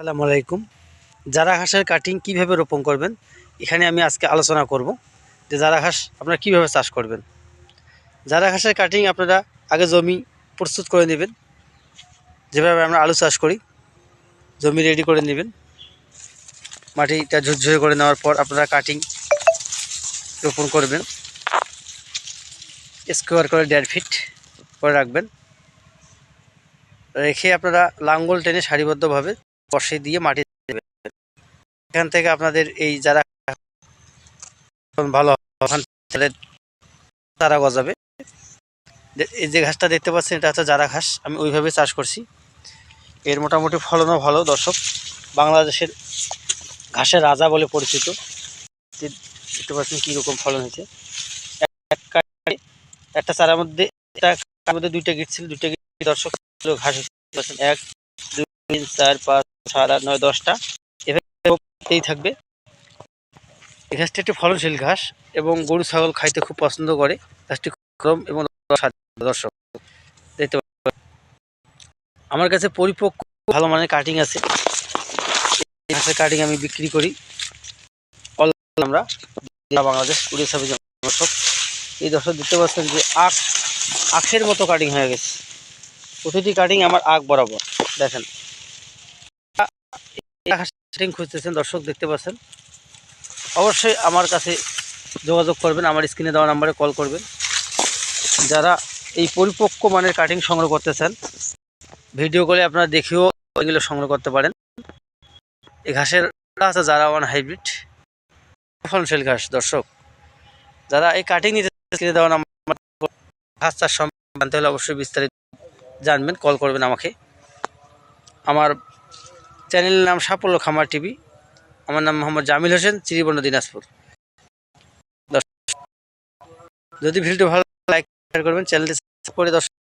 আসসালামু আলাইকুম। জারা ঘাসের কাটিং কীভাবে রোপণ করবেন, এখানে আমি আজকে আলোচনা করব যে জারা ঘাস আপনারা কীভাবে চাষ করবেন। জারা ঘাসের কাটিং আপনারা আগে জমি প্রস্তুত করে নেবেন, যেভাবে আমরা আলু চাষ করি, জমি রেডি করে নেবেন। মাটিটা ঝুরঝুরে করে নেওয়ার পর আপনারা কাটিং রোপণ করবেন। স্কোয়ার করে দেড় ফিট করে রাখবেন। রেখে আপনারা লাঙ্গল টেনে সারিবদ্ধভাবে বসে দিয়ে মাটি দেবেন এখান থেকে আপনাদের এই যারা ভালো চারা গজাবে। এই যে ঘাসটা দেখতে পাচ্ছেন, এটা হচ্ছে যারা ঘাস। আমি ওইভাবে চাষ করছি। এর মোটামুটি ফলনও ভালো, দর্শক। বাংলাদেশের ঘাসের রাজা বলে পরিচিত। দেখতে পাচ্ছেন কীরকম ফলন হয়েছে। এক একটা চারার মধ্যে, একটা মধ্যে দুইটা গিট ছিল, দুইটা গিট, দর্শক, ঘাস এক, দুই, তিন, চার, পাঁচ নয়, দশটা। এভাবেই থাকবে। এই ঘাসটি একটি ফলনশীল ঘাস এবং গরু, ছাগল খাইতে খুব পছন্দ করে। ঘাসটি ক্রম এবং দর্শক। দেখতে আমার কাছে পরিপক্ক ভালো মানের কাটিং আছে। ঘাসের কাটিং আমি বিক্রি করি। আমরা বাংলাদেশ কুড়িয়ে দর্শক। এই দর্শক দেখতে পাচ্ছেন যে আখ, আখের মতো কাটিং হয়ে গেছে। প্রতিটি কাটিং আমার আখ বরাবর। দেখেন। কাটিং খুঁজতেছেন, দর্শক দেখতে পাচ্ছেন। অবশ্যই আমার কাছে যোগাযোগ করবেন, আমার স্ক্রিনে দেওয়া নাম্বারে কল করবেন। যারা এই পরিপক্ক মানের কাটিং সংগ্রহ করতে চান ভিডিও করে আপনারা দেখেও এগুলো সংগ্রহ করতে পারেন। এই ঘাসের আছে, যারা ওয়ান হাইব্রিড। ফলনশীল ঘাস, দর্শক। যারা এই কাটিং নিতে স্ক্রিনে দেওয়া নাম্বার ঘাস চাষ সম্বন্ধে হলে অবশ্যই বিস্তারিত জানবেন, কল করবেন আমাকে। আমার চ্যানেলের নাম সাফল্য খামার টিভি আমার নাম মোহাম্মদ জামিল হোসেন চিরিবন্ড দিনাজপুর যদি ভিডিওটি ভালো লাইক করবেন, চ্যানেলটি সাবস্ক্রাইব করে দর্শক।